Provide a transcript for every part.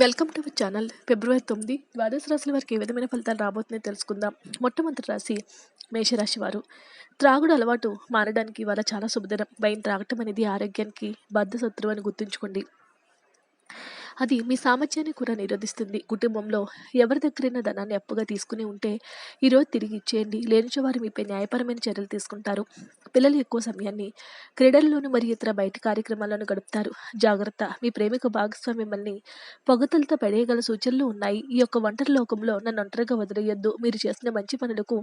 Welcome to our channel ఫిబ్రవరి తొమ్మిది. ద్వాదశ రాశుల వారికి ఏ విధమైన ఫలితాలు రాబోతున్నాయో తెలుసుకుందాం. మొట్టమొదటి రాశి మేషరాశి వారు. త్రాగుడు అలవాటు మారడానికి ఇవాళ చాలా శుభదినం. భయం త్రాగటం అనేది ఆరోగ్యానికి బద్ధ శత్రువు అని గుర్తుంచుకోండి. అది మీ సామర్థ్యాన్ని కూడా నిరోధిస్తుంది. కుటుంబంలో ఎవరి దగ్గరైనా ధనాన్ని అప్పుగా తీసుకుని ఉంటే ఈరోజు తిరిగి ఇచ్చేయండి. లేనిచో వారు మీపై న్యాయపరమైన చర్యలు తీసుకుంటారు. పిల్లలు ఎక్కువ సమయాన్ని క్రీడల్లోనూ మరియు ఇతర బయట కార్యక్రమాలను గడుపుతారు. జాగ్రత్త. మీ ప్రేమిక భాగస్వామి మిమ్మల్ని పొగతలతో పడేయగల సూచనలు ఉన్నాయి. ఈ యొక్క ఒంటరి లోకంలో నన్ను ఒంటరిగా వదిలేయొద్దు. మీరు చేసిన మంచి పనులకు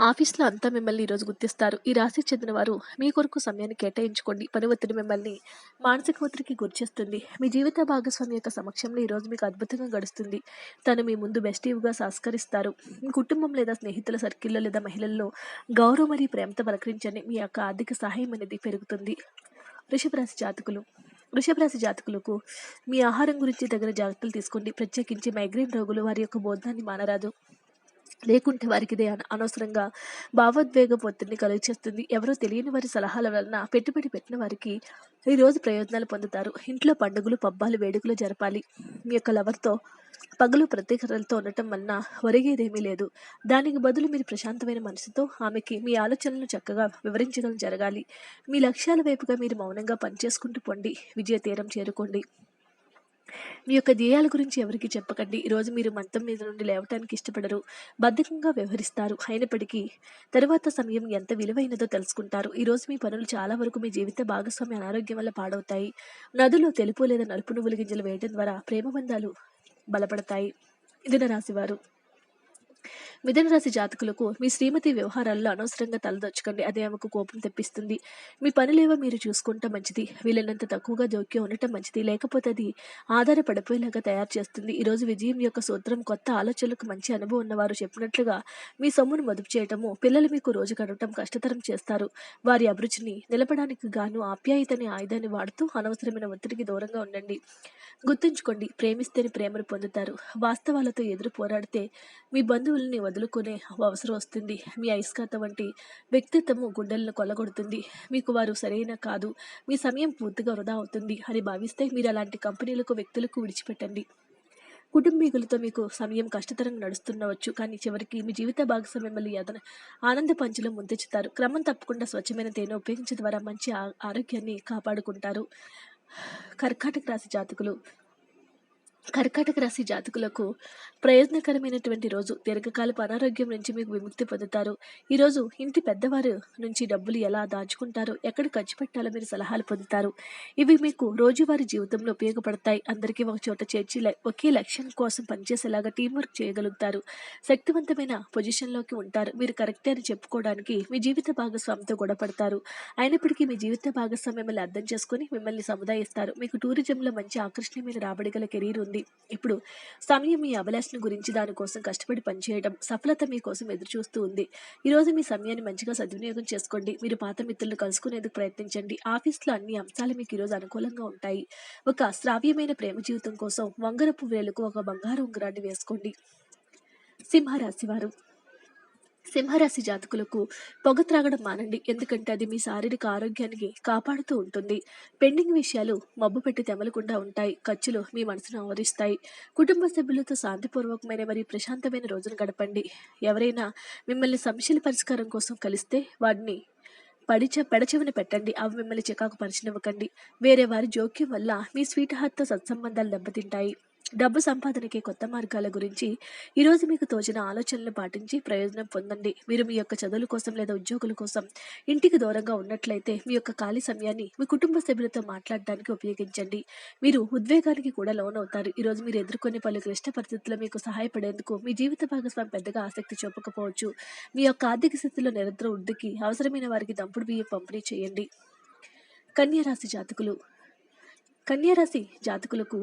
ఆఫీస్లో అంతా మిమ్మల్ని ఈరోజు గుర్తిస్తారు. ఈ రాశికి చెందిన వారు మీ కొరకు సమయాన్ని కేటాయించుకోండి. పని ఒత్తిడి మిమ్మల్ని మానసిక ఒత్తిడికి గురిచేస్తుంది మీ జీవిత భాగస్వామి యొక్క సమక్షంలో ఈరోజు మీకు అద్భుతంగా గడుస్తుంది. తను మీ ముందు బెస్టీవ్గా సంస్కరిస్తారు. మీ కుటుంబం లేదా స్నేహితుల సర్కిల్లో లేదా మహిళల్లో గౌరవం మరియు ప్రేమతో పలకరించండి. మీ యొక్క ఆర్థిక సహాయం అనేది పెరుగుతుంది. వృషభరాశి జాతకులు. వృషభరాశి జాతకులకు మీ ఆహారం గురించి తగిన జాగ్రత్తలు తీసుకోండి. ప్రత్యేకించి మైగ్రేన్ రోగులు వారి యొక్క బోధాన్ని మానరాదు. లేకుంటే వారికి ఇదే అన- అనవసరంగా భావోద్వేగ ఒత్తిడిని కలుగచేస్తుంది. ఎవరో తెలియని వారి సలహాల వలన పెట్టుబడి పెట్టిన వారికి ఈరోజు ప్రయోజనాలు పొందుతారు. ఇంట్లో పండుగలు పబ్బాలు వేడుకలు జరపాలి. మీ యొక్క లవర్తో పగలు ప్రత్యేకతలతో ఉండటం వలన ఒరిగేదేమీ లేదు. దానికి బదులు మీరు ప్రశాంతమైన మనసుతో ఆమెకి మీ ఆలోచనలను చక్కగా వివరించడం జరగాలి. మీ లక్ష్యాల వైపుగా మీరు మౌనంగా పనిచేసుకుంటూ పొండి. విజయ తీరం చేరుకోండి. మీ యొక్క ధ్యేయాల గురించి ఎవరికి చెప్పకండి. ఈరోజు మీరు మంతం మీద నుండి లేవటానికి ఇష్టపడరు. బద్ధకంగా వ్యవహరిస్తారు. అయినప్పటికీ తర్వాత సమయం ఎంత విలువైనదో తెలుసుకుంటారు. ఈరోజు మీ పనులు చాలా వరకు మీ జీవిత భాగస్వామి అనారోగ్యం వల్ల పాడవుతాయి. నదులు తెలుపు లేదా నలుపు నువ్వుల గింజలు వేయడం ద్వారా ప్రేమ బంధాలు బలపడతాయి. ఇదిన రాశివారు మిథున రాశి జాతకులకు మీ శ్రీమతి వ్యవహారాల్లో అనవసరంగా తలదొచ్చకండి. అదే ఆమెకు కోపం తెప్పిస్తుంది. మీ పనులేవో మీరు చూసుకుంటే మంచిది. వీలైనంత తక్కువగా జోక్యం ఉండటం మంచిది. లేకపోతే అది ఆధారపడిపోయేలాగా తయారు చేస్తుంది. ఈరోజు విజయం యొక్క సూత్రం కొత్త ఆలోచనలకు మంచి అనుభవం ఉన్నవారు చెప్పినట్లుగా మీ సొమ్మును మదుపు చేయటము పిల్లలు మీకు రోజు గడవటం కష్టతరం చేస్తారు. వారి అభిరుచిని నిలపడానికి గాను ఆప్యాయతని ఆయుధాన్ని వాడుతూ అనవసరమైన ఒత్తిడికి దూరంగా ఉండండి. గుర్తుంచుకోండి ప్రేమిస్తేనే ప్రేమను పొందుతారు. వాస్తవాలతో ఎదురు పోరాడితే మీ బంధువుల్ని వదులుకునే అవసరం వస్తుంది. మీ ఐస్కాత వంటి వ్యక్తిత్వము గుండెలను కొల్లగొడుతుంది. మీకు వారు సరైన కాదు. మీ సమయం పూర్తిగా వృధా అవుతుంది అని భావిస్తే మీరు అలాంటి కంపెనీలకు వ్యక్తులకు విడిచిపెట్టండి. కుటుంబీకులతో మీకు సమయం కష్టతరంగా నడుస్తుండవచ్చు. కానీ చివరికి మీ జీవిత భాగస్వామి మిమ్మల్ని అదన ఆనంద పంచులో ముందెచ్చుతారు క్రమం తప్పకుండా స్వచ్ఛమైన తేనె ఉపయోగించడం ద్వారా మంచి ఆరోగ్యాన్ని కాపాడుకుంటారు. కర్కాటక రాశి జాతకులు కర్కాటక రాశి జాతకులకు ప్రయోజనకరమైనటువంటి రోజు. దీర్ఘకాలపు అనారోగ్యం నుంచి మీకు విముక్తి పొందుతారు. ఈరోజు ఇంటి పెద్దవారు నుంచి డబ్బులు ఎలా దాచుకుంటారో? ఎక్కడ ఖర్చు పెట్టాలో మీరు సలహాలు పొందుతారు. ఇవి మీకు రోజువారీ జీవితంలో ఉపయోగపడతాయి. అందరికీ ఒక చోట చేర్చి ఒకే లక్ష్యం కోసం పనిచేసేలాగా టీం వర్క్ చేయగలుగుతారు. శక్తివంతమైన పొజిషన్లోకి ఉంటారు. మీరు కరెక్టే అని చెప్పుకోవడానికి మీ జీవిత భాగస్వామితో గొడవపడతారు. అయినప్పటికీ మీ జీవిత భాగస్వామి మిమ్మల్ని అర్థం చేసుకుని మిమ్మల్ని సముదాయిస్తారు. మీకు టూరిజంలో మంచి ఆకర్షణీయమైన రాబడి గల కెరీర్ ఉంది. ఇప్పుడు సమయం మీ అభిలాషను గురించి దానికోసం కష్టపడి పనిచేయడం సఫలత మీకోసం ఎదురుచూస్తూ ఉంది. ఈరోజు మీ సమయాన్ని మంచిగా సద్వినియోగం చేసుకోండి. మీరు పాత మిత్రులను కలుసుకునేందుకు ప్రయత్నించండి. ఆఫీస్లో అన్ని అంశాలు మీకు ఈరోజు అనుకూలంగా ఉంటాయి. ఒక శ్రావ్యమైన ప్రేమ జీవితం కోసం వంగరపు వేలకు ఒక బంగారు ఉంగరాన్ని వేసుకోండి. సింహరాశి వారు. సింహరాశి జాతకులకు పొగ త్రాగడం మానండి. ఎందుకంటే అది మీ శారీరక ఆరోగ్యానికి కాపాడుతూ ఉంటుంది. పెండింగ్ విషయాలు మబ్బు పెట్టి తెమలకుండా ఉంటాయి. ఖర్చులు మీ మనసును ఆవరిస్తాయి. కుటుంబ సభ్యులతో శాంతిపూర్వకమైన మరియు ప్రశాంతమైన రోజును గడపండి. ఎవరైనా మిమ్మల్ని సమస్యల పరిష్కారం కోసం కలిస్తే వాడిని పడిచ పెడచెవిన పెట్టండి. అవి మిమ్మల్ని చికాకు పరిచినవ్వకండి. వేరే వారి జోక్యం వల్ల మీ స్వీట్ హార్ట్తో సత్సంబంధాలు దెబ్బతింటాయి. డబ్బు సంపాదనకి కొత్త మార్గాల గురించి ఈరోజు మీకు తోచిన ఆలోచనలు పాటించి ప్రయోజనం పొందండి. మీరు మీ యొక్క చదువుల కోసం లేదా ఉద్యోగుల కోసం ఇంటికి దూరంగా ఉన్నట్లయితే మీ యొక్క ఖాళీ సమయాన్ని మీ కుటుంబ సభ్యులతో మాట్లాడడానికి ఉపయోగించండి. మీరు ఉద్వేగానికి కూడా లోనవుతారు. ఈరోజు మీరు ఎదుర్కొనే పలు క్లిష్ట పరిస్థితుల్లో మీకు సహాయపడేందుకు మీ జీవిత భాగస్వామి పెద్దగా ఆసక్తి చూపకపోవచ్చు. మీ యొక్క ఆర్థిక స్థితిలో నిరంతరం వృద్ధికి అవసరమైన వారికి దంపుడు బియ్యం పంపిణీ చేయండి. కన్యరాశి జాతకులు. కన్యరాశి జాతకులకు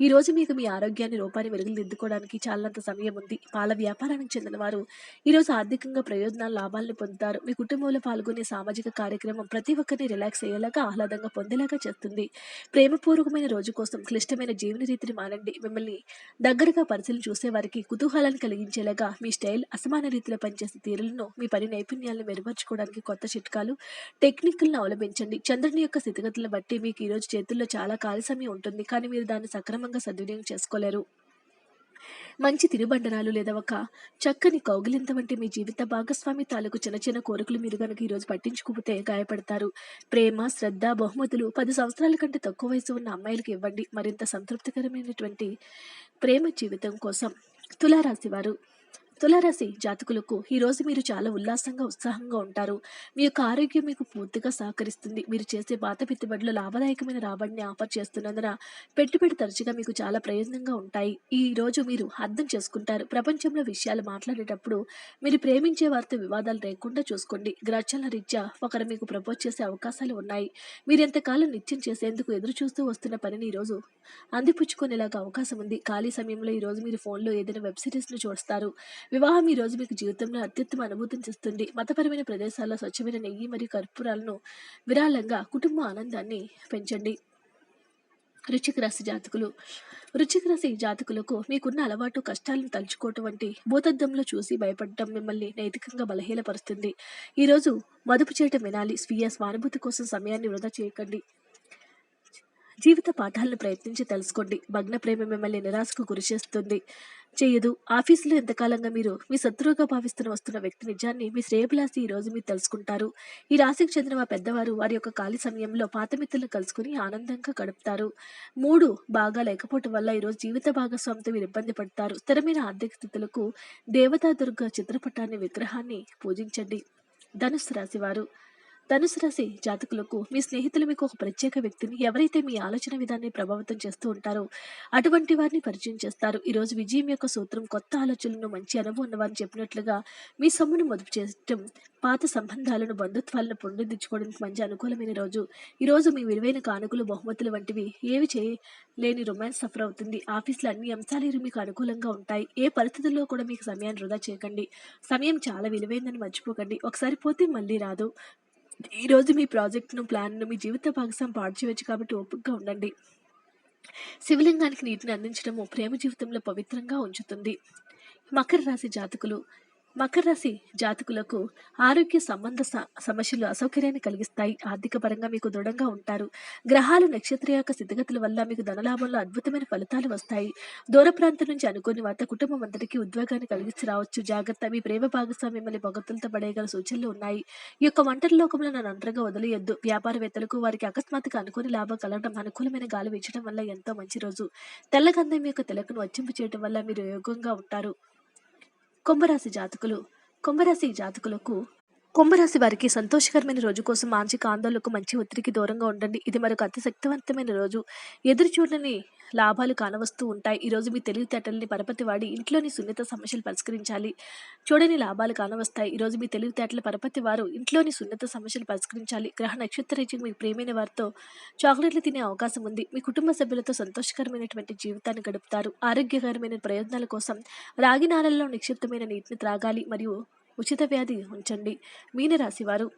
ఈ రోజు మీకు మీ ఆరోగ్యాన్ని రూపాన్ని వెలుగుదిద్దుకోవడానికి చాలంత సమయం ఉంది. పాల వ్యాపారానికి చెందిన వారు ఈరోజు ఆర్థికంగా ప్రయోజనాలు లాభాలను పొందుతారు. మీ కుటుంబంలో పాల్గొనే సామాజిక కార్యక్రమం ప్రతి ఒక్కరిని రిలాక్స్ అయ్యేలాగా ఆహ్లాదంగా పొందేలాగా చేస్తుంది. ప్రేమపూర్వకమైన రోజు కోసం క్లిష్టమైన జీవన రీతిని మానండి. మిమ్మల్ని దగ్గరగా పరిశీలన చూసే వారికి కుతూహలాన్ని కలిగించేలాగా మీ స్టైల్ అసమాన రీతిలో పనిచేసే తీరులను మీ పని నైపుణ్యాలను మెరుగుపరచుకోవడానికి కొత్త చిట్కాలు టెక్నిక్లను అవలంబించండి. చంద్రుని యొక్క స్థితిగతులను బట్టి మీకు ఈరోజు చేతుల్లో చాలా ఖాళీ సమయం ఉంటుంది. కానీ మీరు దాన్ని సక్రమంగా సక్రమంగా సద్వినియోగం చేసుకోలేరు. మంచి తిరుబండరాలు లేదా ఒక చక్కని కౌగిలింత వంటి మీ జీవిత భాగస్వామి తాలూకు చిన్న చిన్న కోరికలు మీరు కనుక ఈరోజు పట్టించుకోకపోతే గాయపడతారు. ప్రేమ శ్రద్ధ బహుమతులు పది సంవత్సరాల కంటే తక్కువ వయసు ఉన్న అమ్మాయిలకు ఇవ్వండి. మరింత సంతృప్తికరమైనటువంటి ప్రేమ జీవితం కోసం తులారాశి వారు తులారాశి జాతకులకు ఈరోజు మీరు చాలా ఉల్లాసంగా ఉత్సాహంగా ఉంటారు. మీ యొక్క ఆరోగ్యం మీకు పూర్తిగా సహకరిస్తుంది. మీరు చేసే పాత పెట్టుబడులు లాభదాయకమైన రాబడిని ఆఫర్ చేస్తున్నందున పెట్టుబడి తరచుగా మీకు చాలా ప్రయోజనంగా ఉంటాయి. ఈ రోజు మీరు అర్థం చేసుకుంటారు. ప్రపంచంలో విషయాలు మాట్లాడేటప్పుడు మీరు ప్రేమించే వారితో వివాదాలు లేకుండా చూసుకోండి. గ్రచల రీత్యా ఒకరు మీకు ప్రపోజ్ చేసే అవకాశాలు ఉన్నాయి. మీరు ఎంతకాలం నిత్యం చేసేందుకు ఎదురు చూస్తూ వస్తున్న పనిని ఈరోజు అందిపుచ్చుకునేలాగా అవకాశం ఉంది. ఖాళీ సమయంలో ఈరోజు మీరు ఫోన్లో ఏదైనా వెబ్ సిరీస్ను చూస్తారు. వివాహం ఈ రోజు మీకు జీవితంలో అత్యుత్తమ అనుభూతిని ఇస్తుంది మతపరమైన ప్రదేశాల్లో స్వచ్ఛమైన నెయ్యి మరియు కర్పూరాలను విరాళంగా కుటుంబ ఆనందాన్ని పెంచండి. రుచిక రాశి జాతకులు. రుచిక రాశి జాతకులకు మీకున్న అలవాటు కష్టాలను తలుచుకోవటం వంటి భూతద్దంలో చూసి భయపడటం మిమ్మల్ని నైతికంగా బలహీనపరుస్తుంది. ఈరోజు మదుపు చేయటం వినాలి. స్వీయ స్వానుభూతి కోసం సమయాన్ని వృధా చేయకండి. జీవిత పాఠాలను ప్రయత్నించి తెలుసుకోండి. భగ్న ప్రేమ మిమ్మల్ని నిరాశకు గురి చేస్తుంది. చేయదు. ఆఫీసులో ఎంతకాలంగా మీరు మీ శత్రువుగా భావిస్తున్న వస్తున్న వ్యక్తి నిజాన్ని మీ శ్రేయభిలాసి ఈ రోజు మీరు తెలుసుకుంటారు. ఈ రాశికి చెందిన మా పెద్దవారు వారి యొక్క ఖాళీ సమయంలో పాత మిత్రులను కలుసుకుని ఆనందంగా గడుపుతారు. మూడు బాగా లేకపోవటం వల్ల ఈరోజు జీవిత భాగస్వామితో మీరు ఇబ్బంది పడతారు. స్థిరమైన ఆర్థిక స్థితులకు దేవతా దుర్గ చిత్రపటాన్ని విగ్రహాన్ని పూజించండి. ధనుసు రాశి వారు ధనుసు రాశి జాతకులకు మీ స్నేహితులు మీకు ఒక ప్రత్యేక వ్యక్తిని ఎవరైతే మీ ఆలోచన విధాన్ని ప్రభావితం చేస్తూ ఉంటారో అటువంటి వారిని పరిచయం చేస్తారు. ఈరోజు విజయం యొక్క సూత్రం కొత్త ఆలోచనలను మంచి అనుభవం ఉన్నవారిని చెప్పినట్లుగా మీ సొమ్మును మదుపు చేయటం పాత సంబంధాలను బంధుత్వాలను పొందించుకోవడానికి మంచి అనుకూలమైన రోజు. ఈరోజు మీ విలువైన కానుకలు బహుమతులు వంటివి ఏవి చేయలేని రొమాన్స్ సఫర్ అవుతుంది. ఆఫీస్లో అన్ని అంశాలు మీకు అనుకూలంగా ఉంటాయి. ఏ పరిస్థితుల్లో కూడా మీకు సమయాన్ని వృధా చేయకండి. సమయం చాలా విలువైందని మర్చిపోకండి. ఒకసారి పోతే మళ్ళీ రాదు. ఈరోజు మీ ప్రాజెక్ట్ను ప్లాన్ను మీ జీవిత భాగస్వామి పాడు చేయవచ్చు కాబట్టి ఓపికగా ఉండండి. శివలింగానికి నీటిని అందించడము ప్రేమ జీవితంలో పవిత్రంగా ఉంచుతుంది. మకర రాశి జాతకులు మకర రాశి జాతకులకు ఆరోగ్య సంబంధ స- సమస్యలు అసౌకర్యాన్ని కలిగిస్తాయి. ఆర్థిక పరంగా మీకు దృఢంగా ఉంటారు. గ్రహాలు నక్షత్ర యొక్క స్థితిగతుల వల్ల మీకు ధనలాభంలో అద్భుతమైన ఫలితాలు వస్తాయి. దూర ప్రాంతం నుంచి అనుకోని వార్త కుటుంబం అందరికీ ఉద్వేగాన్ని కలిగించి రావచ్చు. జాగ్రత్త మీ ప్రేమ భాగస్వామి మిమ్మల్ని పొగతులతో పడేయగల సూచనలు ఉన్నాయి. ఈ యొక్క ఒంటరి లోకంలో నన్ను ఒంటరిగా వదిలేయొద్దు. వ్యాపారవేత్తలకు వారికి అకస్మాత్తుగా అనుకోని లాభం కలగడం అనుకూలమైన గాలి వీచడం వల్ల ఎంతో మంచి రోజు. తెల్లగంధం యొక్క తెలకను వచ్చింపు చేయడం వల్ల మీరు యోగంగా ఉంటారు. కుంభరాశి జాతకులు కుంభరాశి జాతకులకు కుంభరాశి వారికి సంతోషకరమైన రోజు కోసం మానసిక ఆందోళనకు మంచి ఒత్తిడికి దూరంగా ఉండండి. ఇది మరొక అతి శక్తివంతమైన రోజు. ఎదురు చూడని లాభాలు కానవస్తూ ఉంటాయి. ఈ రోజు మీ తెలివితేటల్ని పరపతి వాడి ఇంట్లోని సున్నిత సమస్యలు పరిష్కరించాలి. చూడని లాభాలు కానవస్తాయి. ఈ రోజు మీ తెలివితేటల పరపతి వారు ఇంట్లోని సున్నిత సమస్యలు పరిష్కరించాలి. గ్రహ నక్షత్ర మీ ప్రేమైన వారితో చాక్లెట్లు తినే అవకాశం ఉంది. మీ కుటుంబ సభ్యులతో సంతోషకరమైనటువంటి జీవితాన్ని గడుపుతారు. ఆరోగ్యకరమైన ప్రయోజనాల కోసం రాగి నారల్లో నిక్షిప్తమైన నీటిని త్రాగాలి. మరియు ఉచిత వ్యాధి ఉంచండి. మీనరాశి వారు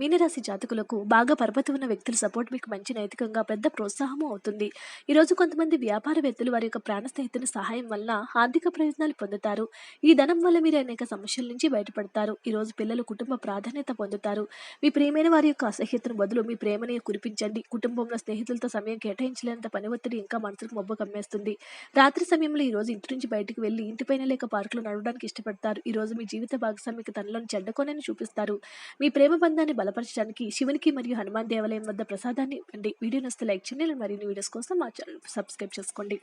మీనరాశి జాతకులకు బాగా పరపతి ఉన్న వ్యక్తుల సపోర్ట్ మీకు మంచి నైతికంగా పెద్ద ప్రోత్సాహము అవుతుంది. ఈరోజు కొంతమంది వ్యాపారవేత్తలు వారి యొక్క ప్రాణ స్నేహితుల సహాయం వల్ల ఆర్థిక ప్రయోజనాలు పొందుతారు. ఈ ధనం వల్ల మీరు అనేక సమస్యల నుంచి బయటపడతారు. ఈరోజు పిల్లలు కుటుంబ ప్రాధాన్యత పొందుతారు. మీ ప్రియమైన వారి యొక్క అసహ్యతను బదులు మీ ప్రేమని కురిపించండి. కుటుంబంలో స్నేహితులతో సమయం కేటాయించలేనంత పని ఒత్తిడి ఇంకా మనసుకు మబ్బు కమ్మేస్తుంది. రాత్రి సమయంలో ఈ రోజు ఇంటి నుంచి బయటకు వెళ్ళి ఇంటిపైన లేక పార్కులో నడవడానికి ఇష్టపడతారు. ఈ రోజు మీ జీవిత వారికి తనలోని చెడ్డ కొనని చూపిస్తారు. మీ ప్రేమ బంధాన్ని బలపరచడానికి శివునికి మరియు హనుమాన్ దేవాలయం వద్ద ప్రసాదాన్ని ఇవ్వండి. వీడియో నస్తే లైక్ చేయండి. మరిన్ని వీడియోస్ కోసం మా ఛానల్ సబ్స్క్రైబ్ చేసుకోండి.